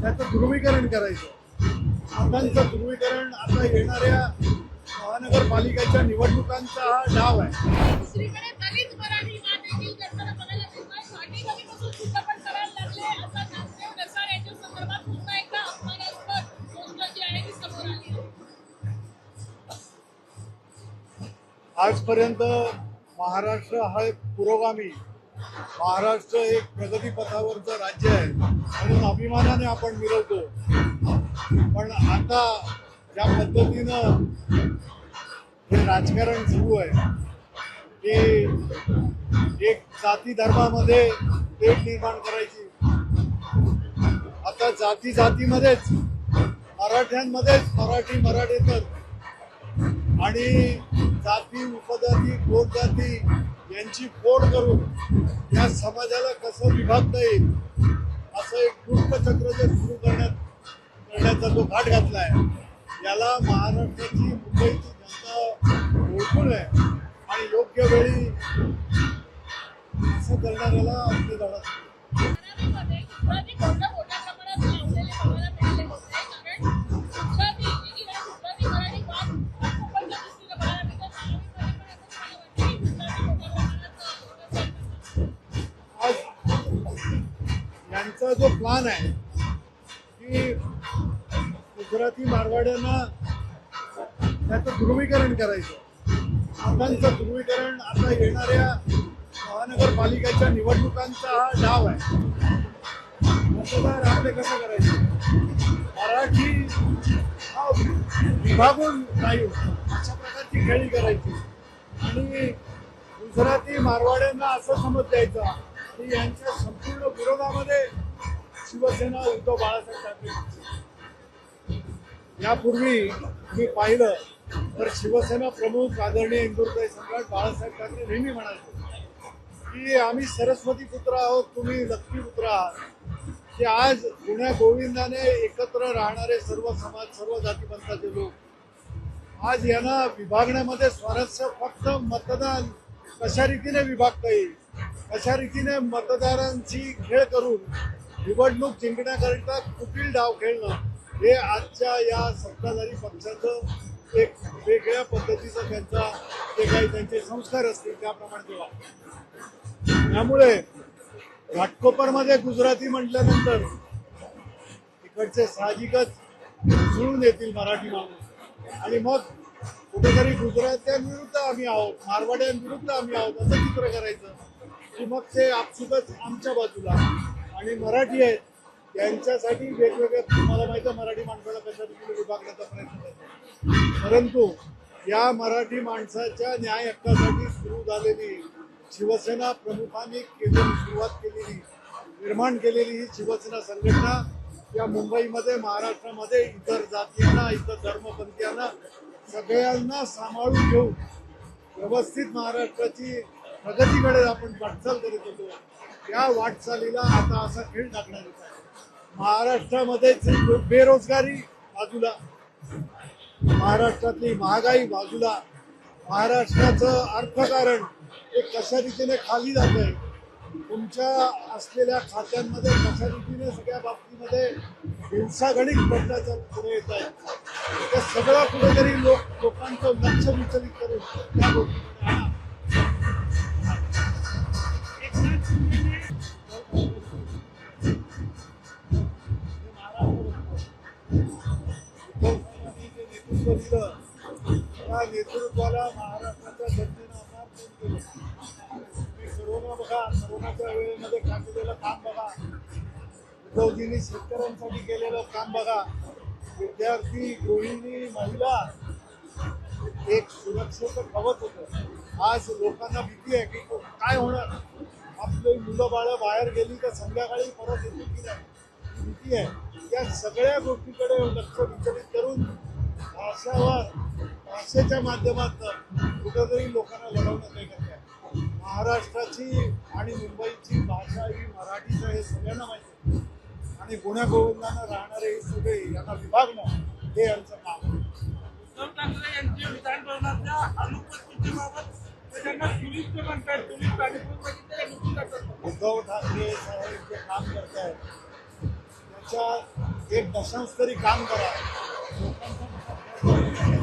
त्याचं ध्रुवीकरण करायचं. मतांचं ध्रुवीकरण आता येणाऱ्या महानगरपालिकेच्या निवडणुकांचा हा डाव आहे. आजपर्यंत महाराष्ट्र हा एक पुरोगामी महाराष्ट्र एक प्रगतीपथावरचं राज्य आहे. म्हणून अभिमानाने आपण मिरवतो. पण आता ज्या पद्धतीनं हे राजकारण सुरू आहे की एक जाती धर्मामध्ये तेढ निर्माण करायची. आता जाती जातीमध्येच मराठ्यांमध्येच मराठी मराठीतच आणि जाती उपजाती गोट जाती यांची फोड करून या समाजाला कसं विभागता येईल असं एक चक्र जर सुरू करण्यात करण्याचा जो घाट घातला आहे याला महाराष्ट्राची मुंबईची जनता ओळखून आहे आणि योग्य वेळी असं करणाऱ्याला आपली धडा तिचा जो प्लान आहे की गुजराती मारवाड्यांना त्याचं ध्रुवीकरण करायचं. मतांचं ध्रुवीकरण आता येणाऱ्या महानगरपालिकेच्या निवडणुकांचा हा डाव आहे. मतदार आपले कसं करायचं? मराठी हा विभागून नाही अशा प्रकारची खेळी करायची. आणि गुजराती मारवाड्यांना असं समज द्यायचं. यांच्या संपूर्ण विरोधामध्ये शिवसेना उद्धव बाळासाहेब ठाकरे पक्ष. यापूर्वी मी पाहिलं तर शिवसेना प्रमुख आदरणीय इंदूरताई सम्राट बाळासाहेब ठाकरे नेहमी म्हणायचे की आम्ही सरस्वती पुत्र आहोत तुम्ही लक्ष्मी पुत्र आहात की आज गुण्या गोविंदाने एकत्र राहणारे सर्व समाज सर्व जातीपंथाचे लोक आज यांना विभागण्यामध्ये स्वारस्य फक्त मतदान कशा रीतीने विभागता येईल अशा रीतीने मतदारांची खेळ करून निवडणूक जिंकण्याकरिता कुटील डाव खेळणं हे आजच्या या सत्ताधारी पक्षाचं एक वेगळ्या पद्धतीचं त्यांचा जे काही त्यांचे संस्कार असतील त्याप्रमाणे ते त्यामुळे घाटकोपरमध्ये गुजराती म्हटल्यानंतर इकडचे साहजिकच जुळून येतील मराठी माणूस. आणि मग कुठेतरी गुजरात्यांविरुद्ध आम्ही आहोत मारवाड्यांविरुद्ध आम्ही आहोत असं चित्र करायचं. की मग ते आपसुकच आमच्या बाजूला आणि मराठी आहेत त्यांच्यासाठी वेगवेगळ्या तुम्हाला माहिती आहे मराठी माणसाला कशा रीतीने विभागण्याचा प्रयत्न करतो. परंतु या मराठी माणसाच्या न्याय हक्कासाठी सुरू झालेली शिवसेना प्रमुखांनी केलेली सुरुवात केलेली निर्माण केलेली ही शिवसेना संघटना या मुंबईमध्ये महाराष्ट्रामध्ये इतर जातीयांना इतर धर्मपंथीयांना सगळ्यांना सांभाळून घेऊन व्यवस्थित महाराष्ट्राची प्रगतीकडे आपण वाटचाल करत होतो. त्या वाटचालीला आता असा खेळ टाकण्यात येत आहे. महाराष्ट्रामध्येच बेरोजगारी बाजूला महाराष्ट्रातली महागाई बाजूला महाराष्ट्राचं अर्थकारण हे कशा रीतीने खाली जात आहे तुमच्या असलेल्या खात्यांमध्ये कशा रीतीने सगळ्या बाबतीमध्ये हिंसागणिक भ्रष्टाचार पुढे येत आहे. ते सगळं कुठेतरी लोक लोकांचं लक्ष विचलित करून त्या गोष्टीकडे आणा. दिलं त्या नेतृत्वाला महाराष्ट्राच्या जनतेनं आभार केलं तुम्ही करोना बघा करोनाच्या वेळेमध्ये केलेलं काम बघा उद्धवजींनी शेतकऱ्यांसाठी केलेलं काम बघा विद्यार्थी गृहिणी महिला एक सुरक्षेचं कवच होतं आज लोकांना भीती आहे की काय होणार आपली मुलं बाळं बाहेर गेली तर संध्याकाळी परत येतील की नाही भीती आहे या सगळ्या गोष्टीकडे लक्ष विचलित करून भाषावर भाषेच्या माध्यमातून कुठेतरी लोकांना लढवण्यात काही करते आहे महाराष्ट्राची आणि मुंबईची भाषा ही मराठीच हे सगळ्यांना माहिती आहे. आणि गुण्या गोविंदानं राहणारे हे सगळे यांना विभागणं हे यांचं काम आहे. उद्धव ठाकरे यांची विधान भवनाच्या अनुपस्थितीबाबत उद्धव ठाकरे साहेब जे काम करत आहेत त्याच्या एक दशांश तरी काम करा. Thank you.